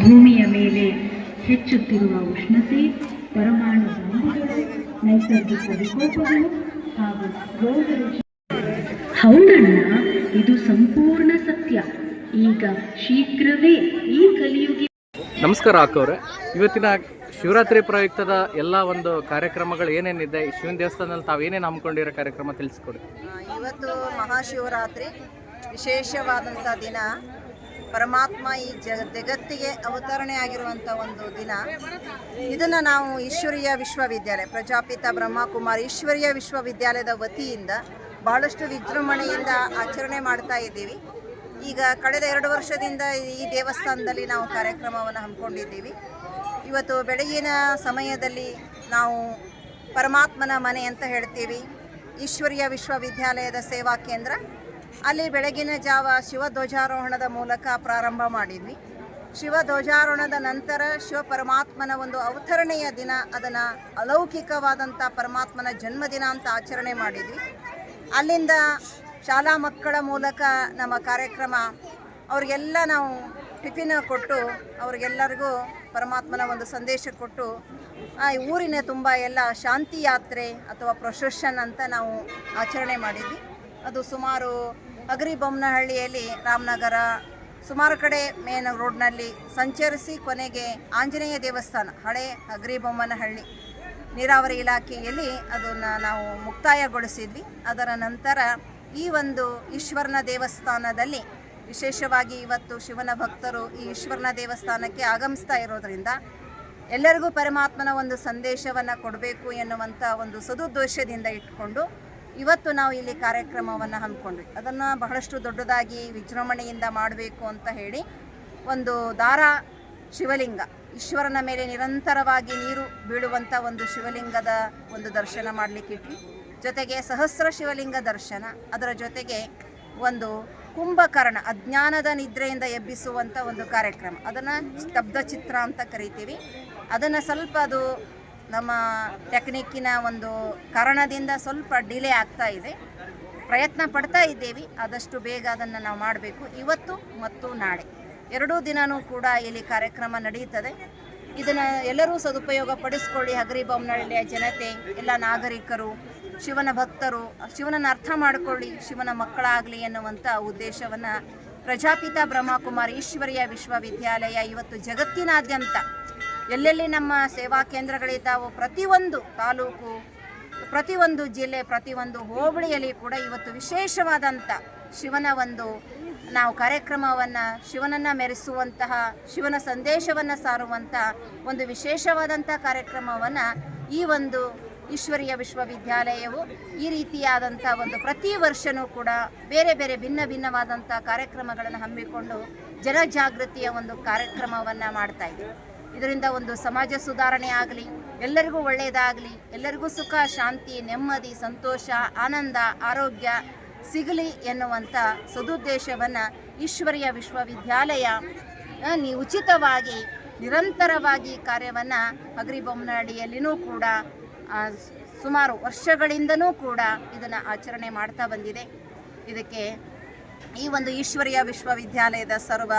ಭೂಮಿಯ ಮೇಲೆ ಹೆಚ್ಚುತ್ತಿರುವ ಉಷ್ಣತೆ ಪರಮಾಣು ಬಾಂಬುಗಳು ನೈಸರ್ಗಿಕ ವಿಕೋಪಗಳು ಹಾಗೂ ರೋಗ ಹೌದಣ್ಣ ಇದು ಸಂಪೂರ್ಣ ಸತ್ಯ. ಈಗ ಶೀಘ್ರವೇ ಈ ಕಲಿಯುಗಿ ನಮಸ್ಕಾರ ಹಾಕೋರೆ ಇವತ್ತಿನ ಶಿವರಾತ್ರಿ ಪ್ರಯುಕ್ತದ ಎಲ್ಲ ಒಂದು ಕಾರ್ಯಕ್ರಮಗಳು ಏನೇನಿದೆ? ಈ ಶಿವನ ದೇವಸ್ಥಾನದಲ್ಲಿ ತಾವು ಏನೇನು ಹಮ್ಮಿಕೊಂಡಿರೋ ಕಾರ್ಯಕ್ರಮ ತಿಳಿಸ್ಕೊಡಿ. ಇವತ್ತು ಮಹಾಶಿವರಾತ್ರಿ. ವಿಶೇಷವಾದಂಥ ದಿನ. ಪರಮಾತ್ಮ ಈ ಜಗ ಜಗತ್ತಿಗೆ ಅವತರಣೆ ಆಗಿರುವಂಥ ಒಂದು ದಿನ. ಇದನ್ನು ನಾವು ಈಶ್ವರೀಯ ವಿಶ್ವವಿದ್ಯಾಲಯ, ಪ್ರಜಾಪಿತ ಬ್ರಹ್ಮಕುಮಾರ್ ಈಶ್ವರೀಯ ವಿಶ್ವವಿದ್ಯಾಲಯದ ವತಿಯಿಂದ ಬಹಳಷ್ಟು ವಿಜೃಂಭಣೆಯಿಂದ ಆಚರಣೆ ಮಾಡ್ತಾ ಇದ್ದೀವಿ. ಈಗ ಕಳೆದ ಎರಡು ವರ್ಷದಿಂದ ಈ ದೇವಸ್ಥಾನದಲ್ಲಿ ನಾವು ಕಾರ್ಯಕ್ರಮವನ್ನು ಹಮ್ಮಿಕೊಂಡಿದ್ದೀವಿ. ಇವತ್ತು ಬೆಳಗಿನ ಸಮಯದಲ್ಲಿ ನಾವು ಪರಮಾತ್ಮನ ಮನೆ ಅಂತ ಹೇಳ್ತೀವಿ. ಈಶ್ವರೀಯ ವಿಶ್ವವಿದ್ಯಾಲಯದ ಸೇವಾ ಕೇಂದ್ರ. ಅಲ್ಲಿ ಬೆಳಗಿನ ಜಾವ ಶಿವ ಧ್ವಜಾರೋಹಣದ ಮೂಲಕ ಪ್ರಾರಂಭ ಮಾಡಿದ್ವಿ. ಶಿವ ಧ್ವಜಾರೋಹಣದ ನಂತರ ಶಿವ ಪರಮಾತ್ಮನ ಒಂದು ಅವತರಣೆಯ ದಿನ, ಅದನ್ನು ಅಲೌಕಿಕವಾದಂಥ ಪರಮಾತ್ಮನ ಜನ್ಮದಿನ ಅಂತ ಆಚರಣೆ ಮಾಡಿದ್ವಿ. ಅಲ್ಲಿಂದ ಶಾಲಾ ಮಕ್ಕಳ ಮೂಲಕ ನಮ್ಮ ಕಾರ್ಯಕ್ರಮ, ಅವ್ರಿಗೆಲ್ಲ ನಾವು ಟಿಫಿನ್ ಕೊಟ್ಟು, ಅವ್ರಿಗೆಲ್ಲರಿಗೂ ಪರಮಾತ್ಮನ ಒಂದು ಸಂದೇಶ ಕೊಟ್ಟು ಊರಿನ ತುಂಬ ಎಲ್ಲ ಶಾಂತಿ ಯಾತ್ರೆ ಅಥವಾ ಪ್ರೊಸೆಷನ್ ಅಂತ ನಾವು ಆಚರಣೆ ಮಾಡಿದ್ವಿ. ಅದು ಸುಮಾರು ಅಗರಿಬೊಮ್ಮನಹಳ್ಳಿಯಲ್ಲಿ ರಾಮನಗರ, ಸುಮಾರು ಕಡೆ ಮೇನ್ ರೋಡ್ನಲ್ಲಿ ಸಂಚರಿಸಿ ಕೊನೆಗೆ ಆಂಜನೇಯ ದೇವಸ್ಥಾನ, ಹಳೆ ಅಗರಿಬೊಮ್ಮನಹಳ್ಳಿ ನೀರಾವರಿ ಇಲಾಖೆಯಲ್ಲಿ ಅದನ್ನು ನಾವು ಮುಕ್ತಾಯಗೊಳಿಸಿದ್ವಿ. ಅದರ ನಂತರ ಈ ಒಂದು ಈಶ್ವರನ ದೇವಸ್ಥಾನದಲ್ಲಿ ವಿಶೇಷವಾಗಿ ಇವತ್ತು ಶಿವನ ಭಕ್ತರು ಈ ಈಶ್ವರನ ದೇವಸ್ಥಾನಕ್ಕೆ ಆಗಮಿಸ್ತಾ ಇರೋದರಿಂದ ಎಲ್ಲರಿಗೂ ಪರಮಾತ್ಮನ ಒಂದು ಸಂದೇಶವನ್ನು ಕೊಡಬೇಕು ಎನ್ನುವಂಥ ಒಂದು ಸದುದ್ದೇಶದಿಂದ ಇಟ್ಕೊಂಡು ಇವತ್ತು ನಾವು ಇಲ್ಲಿ ಕಾರ್ಯಕ್ರಮವನ್ನು ಹಮ್ಮಿಕೊಂಡ್ವಿ. ಅದನ್ನು ಬಹಳಷ್ಟು ದೊಡ್ಡದಾಗಿ ವಿಜೃಂಭಣೆಯಿಂದ ಮಾಡಬೇಕು ಅಂತ ಹೇಳಿ ಒಂದು ದಾರ ಶಿವಲಿಂಗ. ಈಶ್ವರನ ಮೇಲೆ ನಿರಂತರವಾಗಿ ನೀರು ಬೀಳುವಂಥ ಒಂದು ಶಿವಲಿಂಗದ ಒಂದು ದರ್ಶನ ಮಾಡಲಿಕ್ಕಿಟ್ವಿ ಜೊತೆಗೆ ಸಹಸ್ರ ಶಿವಲಿಂಗ ದರ್ಶನ. ಅದರ ಜೊತೆಗೆ ಒಂದು ಕುಂಭಕರ್ಣ, ಅಜ್ಞಾನದ ನಿದ್ರೆಯಿಂದ ಎಬ್ಬಿಸುವಂಥ ಒಂದು ಕಾರ್ಯಕ್ರಮ. ಅದನ್ನು ಸ್ತಬ್ಧ ಚಿತ್ರ ಅಂತ ಕರಿತೀವಿ. ಅದನ್ನು ಸ್ವಲ್ಪ ಅದು ನಮ್ಮ ಟೆಕ್ನಿಕ್ಕಿನ ಒಂದು ಕಾರಣದಿಂದ ಸ್ವಲ್ಪ ಡಿಲೇ ಆಗ್ತಾ ಇದೆ. ಪ್ರಯತ್ನ ಪಡ್ತಾ ಇದ್ದೇವೆ. ಆದಷ್ಟು ಬೇಗ ಅದನ್ನು ನಾವು ಮಾಡಬೇಕು. ಇವತ್ತು ಮತ್ತು ನಾಳೆ. ಎರಡೂ ದಿನವೂ ಕೂಡ ಇಲ್ಲಿ ಕಾರ್ಯಕ್ರಮ ನಡೆಯುತ್ತದೆ. ಇದನ್ನು ಎಲ್ಲರೂ ಸದುಪಯೋಗ ಪಡಿಸ್ಕೊಳ್ಳಿ. ಹಗರಿಬೊಮ್ಮನಹಳ್ಳಿಯ ಜನತೆ, ಎಲ್ಲ ನಾಗರಿಕರು, ಶಿವನ ಭಕ್ತರು, ಶಿವನನ್ನು ಅರ್ಥ ಮಾಡಿಕೊಳ್ಳಿ. ಶಿವನ ಮಕ್ಕಳಾಗಲಿ ಎನ್ನುವಂಥ ಉದ್ದೇಶವನ್ನು ಪ್ರಜಾಪಿತ ಬ್ರಹ್ಮಕುಮಾರ್ ಈಶ್ವರಿಯ ವಿಶ್ವವಿದ್ಯಾಲಯ ಇವತ್ತು ಜಗತ್ತಿನಾದ್ಯಂತ ಎಲ್ಲೆಲ್ಲಿ ನಮ್ಮ ಸೇವಾ ಕೇಂದ್ರಗಳಿದ್ದಾವೋ ಪ್ರತಿಯೊಂದು ತಾಲೂಕು, ಪ್ರತಿಯೊಂದು ಜಿಲ್ಲೆ, ಪ್ರತಿಯೊಂದು ಹೋಬಳಿಯಲ್ಲಿ ಕೂಡ ಇವತ್ತು ವಿಶೇಷವಾದಂಥ ಶಿವನ ಒಂದು ನಾವು ಕಾರ್ಯಕ್ರಮವನ್ನು, ಶಿವನನ್ನು ಮೆರೆಸುವಂತಹ, ಶಿವನ ಸಂದೇಶವನ್ನು ಸಾರುವಂಥ ಒಂದು ವಿಶೇಷವಾದಂಥ ಕಾರ್ಯಕ್ರಮವನ್ನು ಈ ಒಂದು ಈಶ್ವರೀಯ ವಿಶ್ವವಿದ್ಯಾಲಯವು ಈ ರೀತಿಯಾದಂಥ ಒಂದು ಪ್ರತಿ ವರ್ಷವೂ ಕೂಡ ಬೇರೆ ಬೇರೆ ಭಿನ್ನ ಭಿನ್ನವಾದಂಥ ಕಾರ್ಯಕ್ರಮಗಳನ್ನು ಹಮ್ಮಿಕೊಂಡು ಜನಜಾಗೃತಿಯ ಒಂದು ಕಾರ್ಯಕ್ರಮವನ್ನು ಮಾಡ್ತಾ ಇದೆ. ಇದರಿಂದ ಒಂದು ಸಮಾಜ ಸುಧಾರಣೆ ಆಗಲಿ, ಎಲ್ಲರಿಗೂ ಒಳ್ಳೆಯದಾಗಲಿ, ಎಲ್ಲರಿಗೂ ಸುಖ, ಶಾಂತಿ, ನೆಮ್ಮದಿ, ಸಂತೋಷ, ಆನಂದ, ಆರೋಗ್ಯ ಸಿಗಲಿ ಎನ್ನುವಂಥ ಸದುದ್ದೇಶವನ್ನು ಈಶ್ವರಿಯ ವಿಶ್ವವಿದ್ಯಾಲಯ ಉಚಿತವಾಗಿ, ನಿರಂತರವಾಗಿ ಕಾರ್ಯವನ್ನು ಹಗರಿಬೊಮ್ಮನಹಳ್ಳಿಯಲ್ಲಿನೂ ಕೂಡ ಸುಮಾರು ವರ್ಷಗಳಿಂದನೂ ಕೂಡ ಇದನ್ನು ಆಚರಣೆ ಮಾಡ್ತಾ ಬಂದಿದೆ. ಇದಕ್ಕೆ ಈ ಒಂದು ಈಶ್ವರಿಯ ವಿಶ್ವವಿದ್ಯಾಲಯದ ಸರ್ವ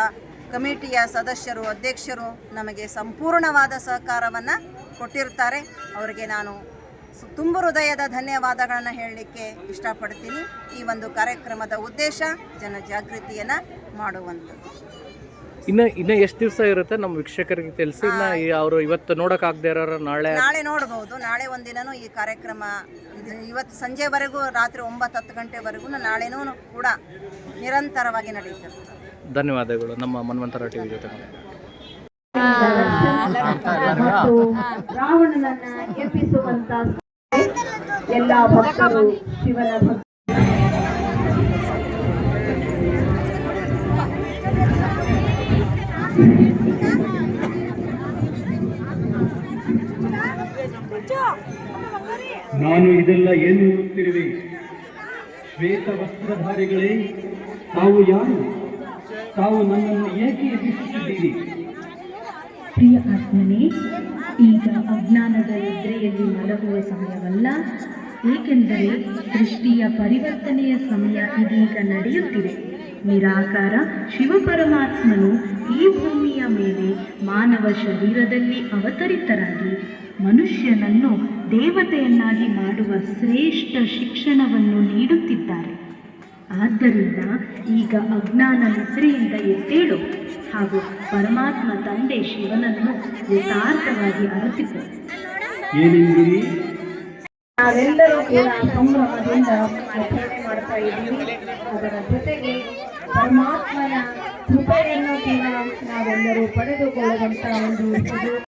ಕಮಿಟಿಯ ಸದಸ್ಯರು ಅಧ್ಯಕ್ಷರು ನಮಗೆ ಸಂಪೂರ್ಣವಾದ ಸಹಕಾರವನ್ನು ಕೊಟ್ಟಿರ್ತಾರೆ. ಅವರಿಗೆ ನಾನು ತುಂಬು ಹೃದಯದ ಧನ್ಯವಾದಗಳನ್ನು ಹೇಳಲಿಕ್ಕೆ ಇಷ್ಟಪಡ್ತೀನಿ. ಈ ಒಂದು ಕಾರ್ಯಕ್ರಮದ ಉದ್ದೇಶ ಜನಜಾಗೃತಿಯನ್ನು ಮಾಡುವಂಥದ್ದು. ಇನ್ನು ಇನ್ನು ಎಷ್ಟು ದಿವಸ ಇರುತ್ತೆ ನಮ್ಮ ವೀಕ್ಷಕರಿಗೆ ತಿಳಿಸಿ? ಇನ್ನು ಅವರು ಇವತ್ತು ನೋಡೋಕ್ಕಾಗದೇ ಇರೋರು ನಾಳೆ ನಾಳೆ ನೋಡ್ಬೋದು. ನಾಳೆ ಒಂದಿನನೂ ಈ ಕಾರ್ಯಕ್ರಮ ಇವತ್ತು ಸಂಜೆವರೆಗೂ ರಾತ್ರಿ ಒಂಬತ್ತು ಹತ್ತು ಗಂಟೆವರೆಗೂ ನಾಳೆನೂ ಕೂಡ ನಿರಂತರವಾಗಿ ನಡೆಯುತ್ತೆ. ಧನ್ಯವಾದಗಳು ನಮ್ಮ ಮನ್ವಂತರ ಟಿವಿ ಜೊತೆ ಭಕ್ತರು ಶಿವನ ನಾನು ಇದೆಲ್ಲ ಏನು ಹೇಳುತ್ತಿರುವೆ? ಶ್ವೇತ ವಸ್ತ್ರಧಾರಿಗಳೇ ತಾವು ಯಾರು? ತಾವು ನನ್ನನ್ನು ಏಕೆ ಎದುರಿಸುತ್ತಿದ್ದೀರಿ? ಪ್ರಿಯ ಆತ್ಮನೇ, ಈಗ ಅಜ್ಞಾನದ ನಿದ್ರೆಯಲ್ಲಿ ಮಲಗುವ ಸಮಯವಲ್ಲ, ಏಕೆಂದರೆ ದೃಷ್ಟಿಯ ಪರಿವರ್ತನೆಯ ಸಮಯ ಇದೀಗ ನಡೆಯುತ್ತಿದೆ. ನಿರಾಕಾರ ಶಿವಪರಮಾತ್ಮನು ಈ ಭೂಮಿಯ ಮೇಲೆ ಮಾನವ ಶರೀರದಲ್ಲಿ ಅವತರಿತರಾಗಿ ಮನುಷ್ಯನನ್ನು ದೇವತೆಯನ್ನಾಗಿ ಮಾಡುವ ಶ್ರೇಷ್ಠ ಶಿಕ್ಷಣವನ್ನು ನೀಡುತ್ತಿದ್ದಾರೆ. ಆದ್ದರಿಂದ ಈಗ ಅಜ್ಞಾನ ನಿದ್ರೆಯಿಂದ ಎದ್ದೇಳು ಹಾಗೂ ಪರಮಾತ್ಮ ತಂದೆ ಶಿವನನ್ನು ಯಥಾರ್ಥವಾಗಿ ಏನೆಂದಿರಿ? ನಾವೆಲ್ಲರೂ ಕೂಡ ಸಂಭ್ರಮದಿಂದ ಆಚರಣೆ ಮಾಡ್ತಾ ಇದ್ದೀವಿ. ಅದರ ಜೊತೆಗೆ ಪರಮಾತ್ಮನ ಕೃಪೆಯನ್ನು ಕೂಡ ನಾವೆಲ್ಲರೂ ಪಡೆದುಕೊಳ್ಳುವಂತಹ ಒಂದು ಇದು